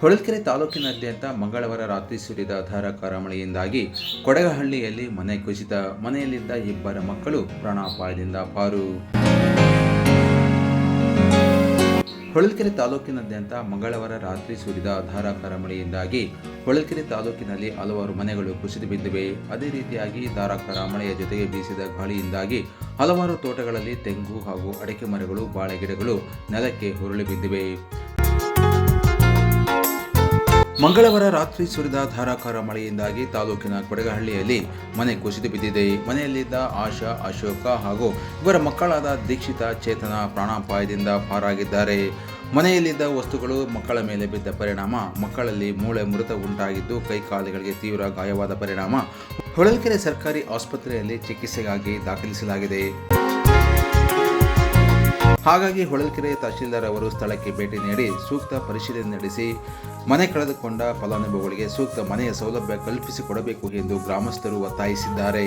ಹೊಳಲ್ಕೆರೆ ತಾಲೂಕಿನಾದ್ಯಂತ ಮಂಗಳವಾರ ರಾತ್ರಿ ಸುರಿದ ಧಾರಾಕಾರ ಮಳೆಯಿಂದಾಗಿ ಕೊಡಗಹಳ್ಳಿಯಲ್ಲಿ ಮನೆ ಕುಸಿತ, ಮನೆಯಲ್ಲಿದ್ದ ಇಬ್ಬರ ಮಕ್ಕಳು ಪ್ರಾಣಾಪಾಯದಿಂದ ಪಾರು. ಹೊಳಲ್ಕೆರೆ ತಾಲೂಕಿನಾದ್ಯಂತ ಮಂಗಳವಾರ ರಾತ್ರಿ ಸುರಿದ ಧಾರಾಕಾರ ಮಳೆಯಿಂದಾಗಿ ಹೊಳಲ್ಕೆರೆ ತಾಲೂಕಿನಲ್ಲಿ ಹಲವಾರು ಮನೆಗಳು ಕುಸಿದು ಬಿದ್ದಿವೆ. ಅದೇ ರೀತಿಯಾಗಿ ಧಾರಾಕಾರ ಮಳೆಯ ಜೊತೆಗೆ ಬೀಸಿದ ಗಾಳಿಯಿಂದಾಗಿ ಹಲವಾರು ತೋಟಗಳಲ್ಲಿ ತೆಂಗು ಹಾಗೂ ಅಡಿಕೆ ಮರಗಳು ಬಾಳೆ ಗಿಡಗಳು ನೆಲಕ್ಕೆ ಹುರುಳಿ ಬಿದ್ದಿವೆ. ಮಂಗಳವಾರ ರಾತ್ರಿ ಸುರಿದ ಧಾರಾಕಾರ ಮಳೆಯಿಂದಾಗಿ ತಾಲೂಕಿನ ಕೊಡಗಹಳ್ಳಿಯಲ್ಲಿ ಮನೆ ಕುಸಿದು ಬಿದ್ದಿದೆ. ಮನೆಯಲ್ಲಿದ್ದ ಆಶಾ, ಅಶೋಕ ಹಾಗೂ ಇವರ ಮಕ್ಕಳಾದ ದೀಕ್ಷಿತ, ಚೇತನ ಪ್ರಾಣಾಪಾಯದಿಂದ ಪಾರಾಗಿದ್ದಾರೆ. ಮನೆಯಲ್ಲಿದ್ದ ವಸ್ತುಗಳು ಮಕ್ಕಳ ಮೇಲೆ ಬಿದ್ದ ಪರಿಣಾಮ, ಮಕ್ಕಳಲ್ಲಿ ಮೂಳೆ ಮುರಿತ ಉಂಟಾಗಿದ್ದು ಕೈಕಾಲುಗಳಿಗೆ ತೀವ್ರ ಗಾಯವಾದ ಪರಿಣಾಮ. ಹೊಳಲ್ಕೆರೆ ಸರ್ಕಾರಿ ಆಸ್ಪತ್ರೆಯಲ್ಲಿ ಚಿಕಿತ್ಸೆಗಾಗಿ ದಾಖಲಿಸಲಾಗಿದೆ. ಹಾಗಾಗಿ ಹೊಳಲ್ಕೆರೆ ತಹಶೀಲ್ದಾರ್ ಅವರು ಸ್ಥಳಕ್ಕೆ ಭೇಟಿ ನೀಡಿ ಸೂಕ್ತ ಪರಿಶೀಲನೆ ನಡೆಸಿ ಮನೆ ಕಳೆದುಕೊಂಡ ಫಲಾನುಭವಿಗಳಿಗೆ ಸೂಕ್ತ ಮನೆಯ ಸೌಲಭ್ಯ ಕಲ್ಪಿಸಿಕೊಡಬೇಕು ಎಂದು ಗ್ರಾಮಸ್ಥರು ಒತ್ತಾಯಿಸಿದ್ದಾರೆ.